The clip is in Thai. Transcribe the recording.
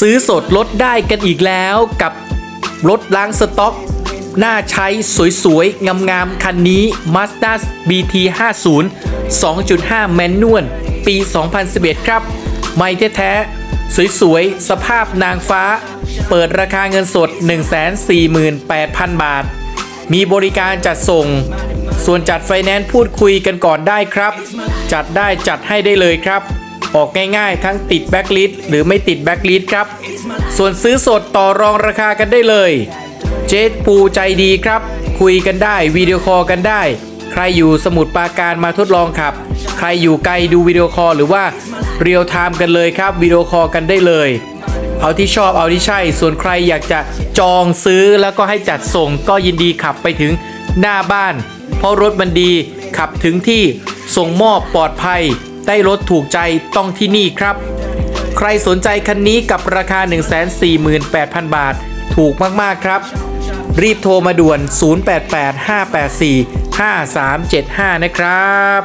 ซื้อสดลดได้กันอีกแล้วกับรถล้างสต็อกน่าใช้สวยๆ งามๆ คันนี้ Mazda BT 50 2.5 แมนนวลปี 2011 ครับ ไม่แท้ๆ สวยๆ สภาพนางฟ้า เปิดราคาเงินสด 148,000 บาท มีบริการจัดส่ง ส่วนจัดไฟแนนซ์พูดคุยกันก่อนได้ครับ จัดได้จัดให้ได้เลยครับ ออกง่ายๆ ทั้งติดแบ็กลิสหรือไม่ติดแบ็กลิสครับ ส่วนซื้อสดต่อรองราคากันได้เลย เจ๊ปูใจดีครับ คุยกันได้วิดีโอคอลกันได้ ใครอยู่สมุดปราการมาทดลองขับ ใครอยู่ไกลดูวิดีโอคอลหรือว่าเรียลไทม์กันเลยครับวิดีโอคอลกันได้เลยเอาที่ชอบเอาที่ใช่ ส่วนใครอยากจะจองซื้อแล้วก็ให้จัดส่งก็ยินดีขับไปถึงหน้าบ้าน เพราะรถมันดีขับถึงที่ส่งมอบปลอดภัย ได้รถถูกใจต้องที่นี่ครับ ใครสนใจคันนี้กับราคา 148,000 บาท ถูกมาก ๆ ครับ รีบโทรมาด่วน 088 584 5375 นะครับ